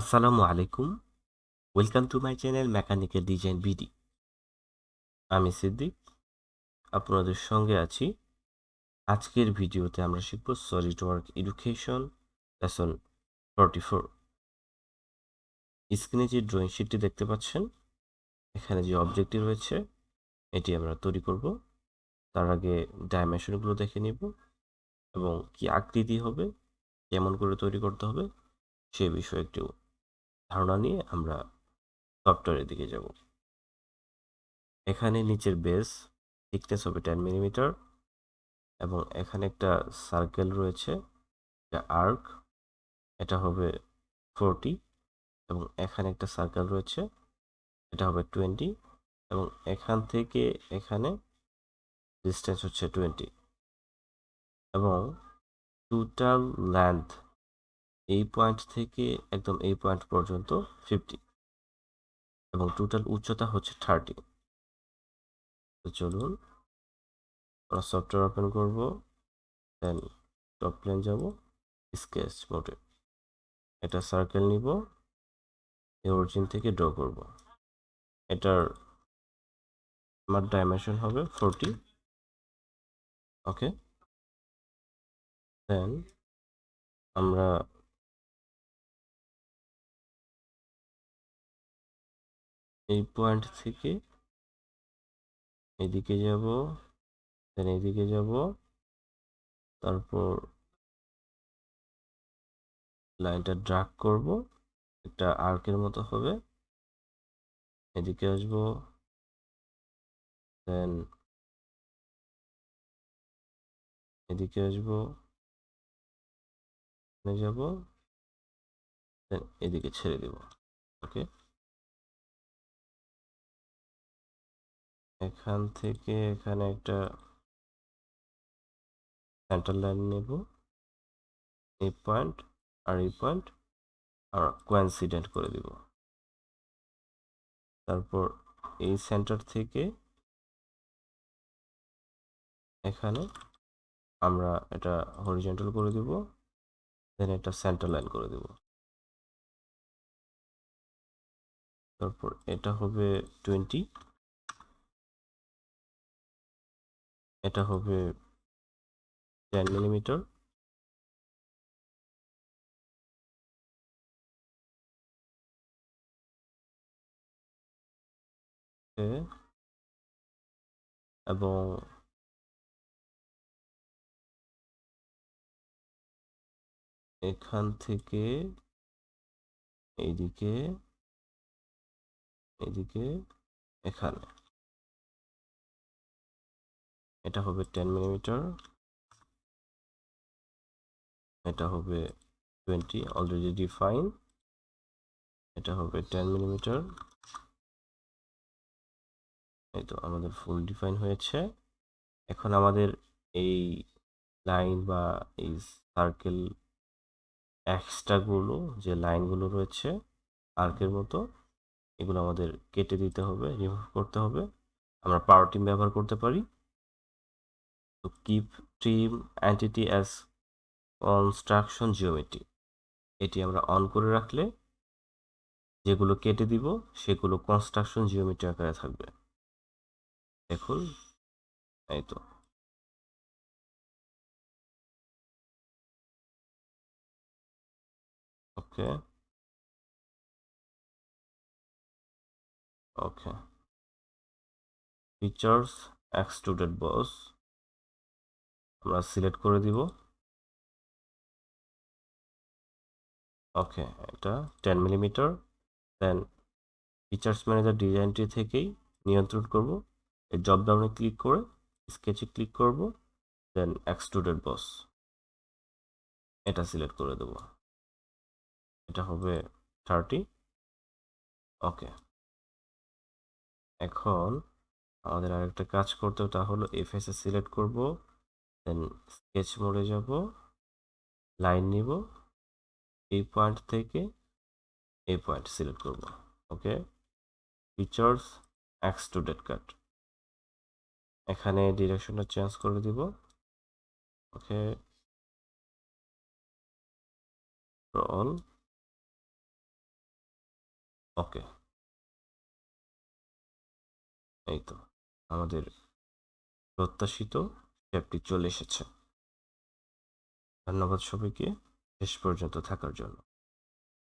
আসসালামু আলাইকুম। Welcome to my channel mechanical design BD আমি সিদ্দিক, আপনাদের সঙ্গে আছি। আজকের ভিডিওতে আমরা শিখব solid work education lesson forty four স্ক্রিনে যে ড্রয়িং শিটটি দেখতে পাচ্ছেন, এখানে যে অবজেক্টটি রয়েছে, এটি আমরা তৈরি করব। তার আগে ডাইমেনশনগুলো দেখে নিব এবং কি আকৃতি হবে, কেমন করে তৈরি করতে হবে, সে বিষয়ে একটু ধারণা নিয়ে আমরা সফটওয়্যারের দিকে যাব। এখানে নিচের বেস থিকনেস হবে টেন মিলিমিটার এবং এখানে একটা সার্কেল রয়েছে এটা আর্ক এটা হবে ফোরটি এবং এখানে একটা সার্কেল রয়েছে, এটা হবে টোয়েন্টি এবং এখান থেকে এখানে ডিস্টেন্স হচ্ছে টোয়েন্টি এবং টোটাল লেন্থ এই পয়েন্ট থেকে একদম এই পয়েন্ট পর্যন্ত ফিফটি এবং টোটাল উচ্চতা হচ্ছে থার্টি তো চলুন আমরা সফটওয়্যার ওপেন করব দেন টপ প্লেন যাব স্কেচ মোডে এটা সার্কেল নিব, এই অরিজিন থেকে ড্র করব। এটার আমার ডাইমেনশন হবে ফোরটি ওকে দেন আমরা এই পয়েন্ট থেকে এদিকে যাব দেন এদিকে যাব, তারপর লাইনটা ড্রাগ করব, একটা আর্কের মতো হবে, এদিকে আসব দেন এদিকে আসব যাব এদিকে ছেড়ে দেব ওকে এখান থেকে এখানে একটা সেন্টার লাইন নেব। এই পয়েন্ট আর এই পয়েন্ট আর কোয়েন্সিডেন্ট করে দিব। তারপর এই সেন্টার থেকে এখানে আমরা এটা হরিজেন্টাল করে দিব দেন এটা সেন্টার লাইন করে দিব। তারপর এটা হবে টোয়েন্টি এটা হবে টেন মিলিমিটার এবং এখান থেকে এইদিকে এদিকে এখানে। এটা হবে টেন মিলিমিটার এটা হবে টোয়েন্টি অলরেডি ডিফাইন এটা হবে টেন মিলিমিটার এই তো আমাদের ফুল ডিফাইন হয়েছে। এখন আমাদের এই লাইন বা এই সার্কেল এক্সট্রাগুলো যে লাইনগুলো রয়েছে আর্কের মতো, এগুলো আমাদের কেটে দিতে হবে রিমুভ করতে হবে। আমরা পাওয়ার টিম ব্যবহার করতে পারি। তো keep trim entity as construction geometry এটি আমরা অন করে রাখলে যেগুলো কেটে দিব, সেগুলো কনস্ট্রাকশন জিওমেট্রি আকারে থাকবে। দেখুন, এই তো। ওকে। ওকে। ফিচার্স এক্সট্রুডেড বস আমরা সিলেক্ট করে দিব। ওকে এটা ten millimetre then features manager ডিজাইনটি থেকেই নিয়ন্ত্রণ করব। এই জব ডাউনে ক্লিক করে স্কেচে ক্লিক করব। দেন এক্সট্রুডেড বস এটা সিলেক্ট করে দেব। এটা হবে থার্টি ওকে এখন আমাদের আরেকটা কাজ করতে তা হলো এফএসএ সিলেক্ট করব। দেন স্কেচ মোডে যাব। লাইন নিব। এই পয়েন্ট থেকে এই পয়েন্ট সিলেক্ট করব। ওকে ফিচার্স এক্সট্রুডেড কাট এখানে ডিরেকশনটা চেঞ্জ করে দিব। ওকে অল ওকে এই তো, আমাদের প্রত্যাশিত শেপটি চলে এসেছে। ধন্যবাদ সবাইকে। শেষ পর্যন্ত থাকার জন্য।